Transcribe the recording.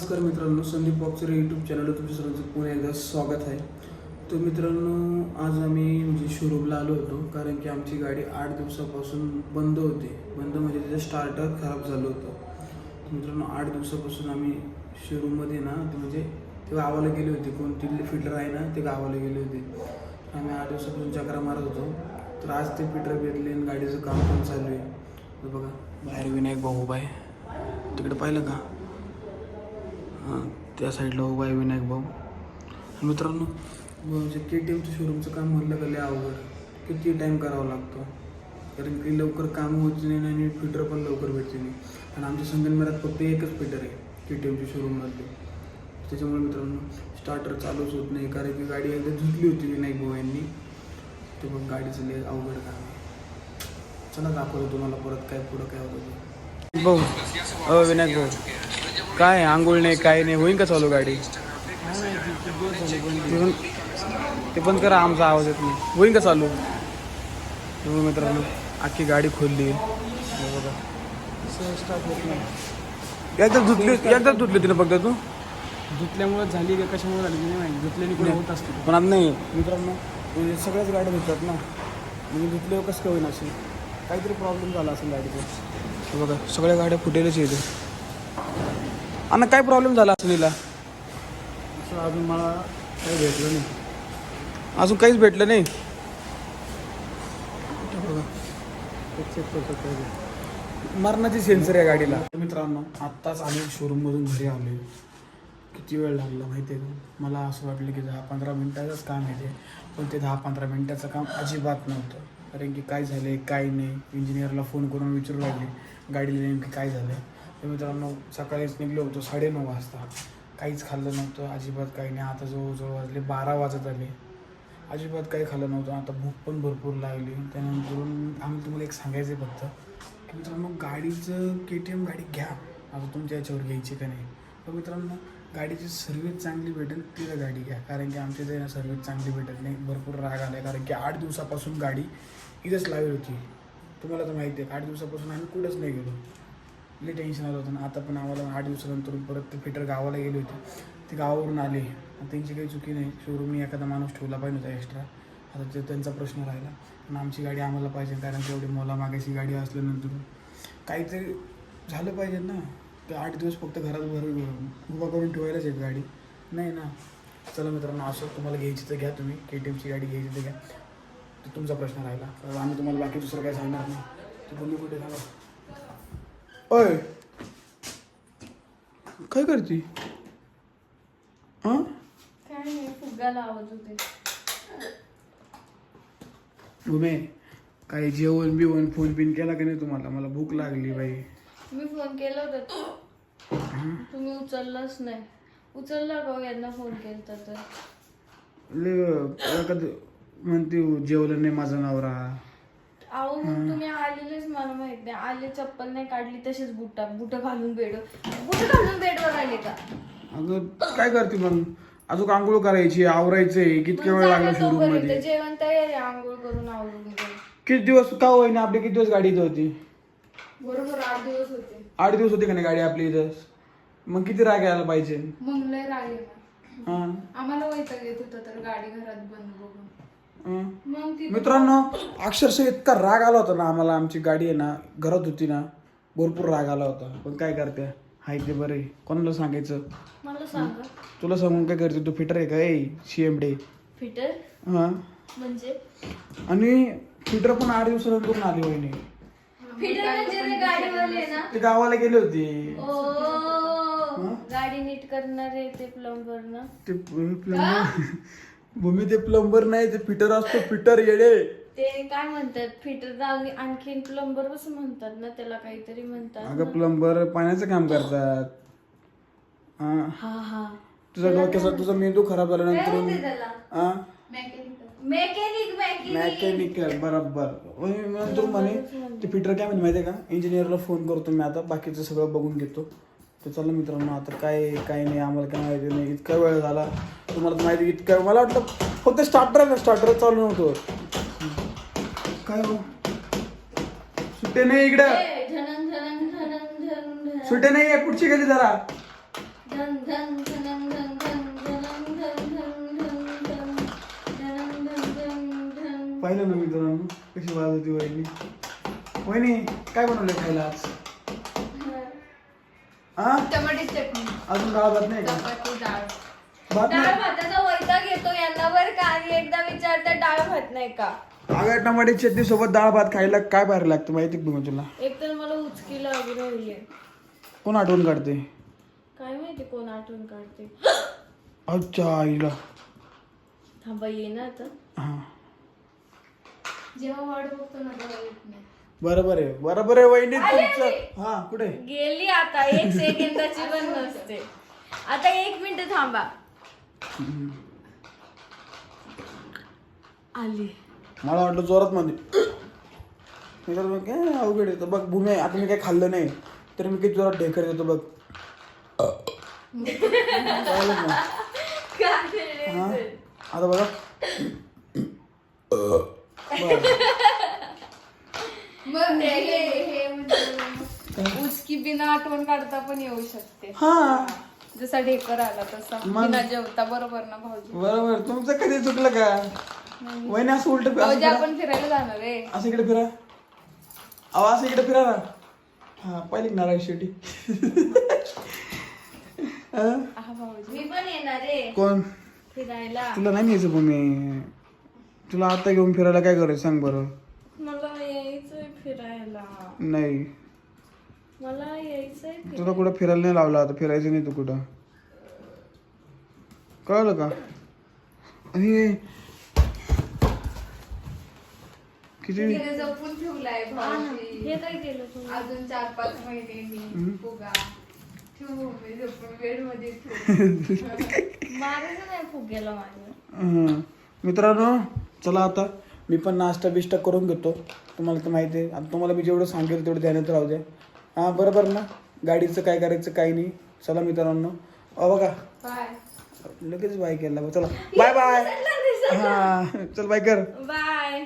नमस्कार मित्रांनो Sandeep boxer YouTube चॅनलवर तुमच्या सर्वांचं पुन्हा एकदा स्वागत आहे. तर मित्रांनो आज आम्ही म्हणजे शोरूमला आलो होतो कारण की आमची गाडी आठ दिवसापासून बंद होती. बंद म्हणजे त्याचं स्टार्टर खराब झालं होतं. मित्रांनो आठ दिवसापासून आम्ही शोरूममध्ये ना ते म्हणजे ते गावाला गेले होते. कोणती फिल्टर आहे ना ते गावाला गेले होते. आम्ही आठ दिवसापासून चक्रा मारत होतो. तर आज ते फिल्टर भेटले आणि गाडीचं काम पण चालू आहे. बघा बाहेर विनायक भाऊ बाय आहे तिकडे पाहिलं का? त्या साईडला उभा आहे विनायक भाऊ. मित्रांनो म्हणजे के टी एमचं शोरूमचं काम म्हणलं का लय अवघड. किती टाईम करावा लागतो. कारण की लवकर काम होत नाही आणि फिटर पण लवकर भेटते नाही. आणि आमच्या संगनमेरात फक्त एकच फिटर आहे के टी एमच्या शोरूममधले त्याच्यामुळे मित्रांनो स्टार्टर चालूच होत नाही. कारण की गाडी एकदा धुतली होती विनायक भाऊ यांनी. ते मग गाडीचं लय अवघड काम आहे. चला दाखवतो तुम्हाला परत काय पुढं काय होतं भाऊ अ विनायक भाऊ. काय आंघोळ नाही काय नाही. होईन का चालू गाडी? ते पण- करा आमचा आवाज येत नाही. होईन का चालू? हो मित्रांनो अख्खी गाडी खोलली. हे बघा. एकदा धुतली एकदा धुतली तिने फक्त तू? धुतल्यामुळे झाली का? कशामुळे झाली? नाही माहिती. धुतल्याने पण होत असते. पण आता नाही. मित्रांनो सगळ्याच गाड्या धुतात ना. म्हणजे धुतल्यावर कसं काय होईन असेल काहीतरी प्रॉब्लेम झाला असेल गाडीचा बघा सगळ्या गाड्या फुटेलच येते आणि काय प्रॉब्लेम झाला असेल असं अजून मला काही भेटलं नाही. अजून काहीच भेटलं नाही? मरणाची सेन्सर आहे गाडीला. मित्रांनो आत्ताच आम्ही शोरूममधून घरी आलो किती वेळ लागला माहिती आहे का? मला असं वाटलं की दहा पंधरा मिनटाचंच काम आहे ते. पण ते दहा पंधरा मिनटाचं काम अजिबात नव्हतं. कारण की काय झालं काय नाही. इंजिनियरला फोन करून विचारू लागले गाडीला नेमकी काय झालं तर मित्रांनो सकाळीच निघलो होतो साडेनऊ वाजता. काहीच खाल्लं नव्हतं अजिबात काही नाही. आता जवळजवळ वाजले बारा वाजत आले. अजिबात काही खाल्लं नव्हतं. आता भूक पण भरपूर लागली. त्यानंतर आम्ही तुम्हाला एक सांगायचं आहे फक्त की मित्रांनो गाडीचं के टी एम गाडी घ्या. आता तुमच्या याच्यावर घ्यायची का नाही? तर मित्रांनो गाडीची सर्व्हिस चांगली भेटेल तिला गाडी घ्या. कारण की आमच्या इथे ना सर्व्हिस चांगली भेटत नाही. भरपूर राग आला आहे कारण की आठ दिवसापासून गाडी इथंच लावली होती. तुम्हाला तर माहिती आहे आठ दिवसापासून आम्ही कुठंच नाही गेलो. लई टेन्शन आलं होतं. ना आता पण आम्हाला आठ दिवसानंतर परत ते फिटर गावाला गेले होते. ते गावावरून आले. त्यांची काही चुकी नाही. शोरूमनी एखादा माणूस ठेवला पाहिजे होता एक्स्ट्रा आता ते त्यांचा प्रश्न राहिला. पण आमची गाडी आम्हाला पाहिजे कारण तेवढी मोला मागायची गाडी असल्यानंतर काहीतरी झालं पाहिजे ना. ते आठ दिवस फक्त घरात भर उभा करून ठेवायलाच आहेत गाडी. नाही ना. चला मित्रांनो असं तुम्हाला घ्यायची तर घ्या तुम्ही. के टी एमची गाडी घ्यायची तर घ्या. तो तुमचा प्रश्न राहिला. कारण आम्ही तुम्हाला बाकी दुसरं काय सांगणार नाही. तर तुम्ही कुठे सांगा ओय. काय करते? हां? फुग्गाला आवाज होते भूमे काही जेवण बिवण फोन पिन केला का नाही तुम्हाला? मला भूक लागली बाई. मी फोन केला होता. तुम्ही उचललाच नाही. उचलला का हो? यांना फोन केला तर. म्हणते जेवलं नाही माझा नवरा. अहो मग तुम्ही आलेलेच मला माहीत नाही. आले चप्पल नाही काढली तसेच बुटा बुट घालून बेड बुट घालून बेडवर आले का? अगं काय करते मग? अजून आंघोळ करायची आवरायचंय कितके मग वेळ लागला शोरूममध्ये जेवण तयार आहे आंघोळ करून आवरून. किती दिवस का होईना आपली किती दिवस गाडी इथं होती? बरोबर आठ दिवस होते. आठ दिवस होती का नाही गाडी आपली इथं? मग किती राग यायला पाहिजे? मग लय राग येणार. हा. आम्हाला वैताग येत होता तर गाडी घरात बंद बघून मित्रांनो अक्षरशः इतका राग आला होता ना आम्हाला. आमची गाडी आहे ना घरात होती ना भरपूर राग आला होता. पण काय करते? हाय ते बरं. कोणाला सांगायचं? मला सांगा. तुला सांगून काय करते? तू फिटर आहे का? A C M day fitter? हां. म्हणजे? आणि फिटर पण आठ दिवसानंतर आली वहिनी. फिटर म्हणजे ते गाडीवाले ना? ते गावाला गेले होते. ओ गाडी नीट करणारे ते प्लंबर ना? ते प्लंबर भूमी ते प्लंबर नाही ते फिटर असतो फिटर येडे. ते काय म्हणतात फिटर आणखीन प्लंबर कसं म्हणतात ना त्याला काहीतरी म्हणतात अगं प्लंबर पाण्याचं काम करतात. हां हा हा. तुझा डोक्याचा तुझा मेंदू खराब झाल्यानंतर हां मेकॅनिक मेकॅनिक मॅकॅनिकल बरोबर. नंतर म्हणे ते फिटर काय म्हणे माहिती आहे का इंजिनियरला फोन करतो मी आता बाकीचं सगळं बघून घेतो. तर चला मित्रांनो आता काय काय नाही आम्हाला काय माहिती नाही इतका वेळ झाला. तुम्हाला माहिती इतका मला वाटलं फक्त स्टार्टर स्टार्टर चालू नव्हतं. काय हो सुटे नाही इकडं. सुटे नाही आहे पुढची गेली जरा. पाहिलं ना मित्रांनो कशी वाजवती वहिनी. वहिनी काय बनवलं खायला आज? हा? टमाटे चटणी अजून डाळ भात नाही का? डाळ. भात डाळ नाही भाताचा वैताग येतो यांना बरं का? आणि एकदा विचारता डाळ भात नाही का? अगं टमाटे चटणी सोबत डाळ भात खायला काय भारी लागतं माहिती का तुम्ही तुला? एक तर मला उचकी लागू राहिली कोण आठवण काढते? काय माहिती कोण आठवण काढते? अच्छा आईला. थांबा ये ना आता. हा. जेव्हा वाट बघतो ना तेव्हा येत नाही. बरोबर आहे बरोबर आहे वहिनी आले, तुमचं. हा कुठे? गेली आता एक सेकंदाची पण नसते. आता एक मिनिट थांबा. आली. मला वाटलं जोरात मध्ये मी तर मग काय अवघड आहे? तर बघ भूमी आता मी काही खाल्लं नाही. तर मी किती जोरात ढेकर देतो बघ. ना? हा? आता बघा. मग हे हे म्हणजे उचकी बिना आठवण काढता पण येऊ शकते. हा. जसा ढेकर आला तसा. मग- बिना जेवता बरोबर ना भाऊजी? बरोबर. तुमचं कधी चुकलं का? वहिनी असं उलट भाऊजी आपण फिरायला जाणार आहे. असं इकडे फिरा. अहो असं इकडे फिरा ना. हा पहिली नारायण शेट्टी हा? हा भाऊजी. मी पण येणार आहे. कोण? फिरायला. तुला नाही न्यायचं भूमी तुला आता घेऊन फिरायला काय करायचं सांग बरं. नाही. मला यायचंय फिरायला. तुला कुठं फिरायला नाही लावलं आता फिरायचं नाही तू कुठं. कळलं का? आणि किती? जपून ठेवलाय भाऊजी. हे काय केलं तुम्ही? अजून चार पाच महिने फुगा. ठेवू मी जपून बेडमध्ये ठेवू. मारायचं नाही फुग्याला माझ्या हं. मित्रांनो चला आता. मी पण नाश्ता बिष्टा करून घेतो. तुम्हाला तर माहिती आहे. आता तुम्हाला मी जेवढं सांगेल तेवढं ध्यानात राहू द्या. हां बरोबर ना? गाडीचं काय करायचं काही नाही. चला मित्रांनो. अ बघा. बाय. लगेच बाय केला. चला. Bye bye. हां चल बाय कर. बाय.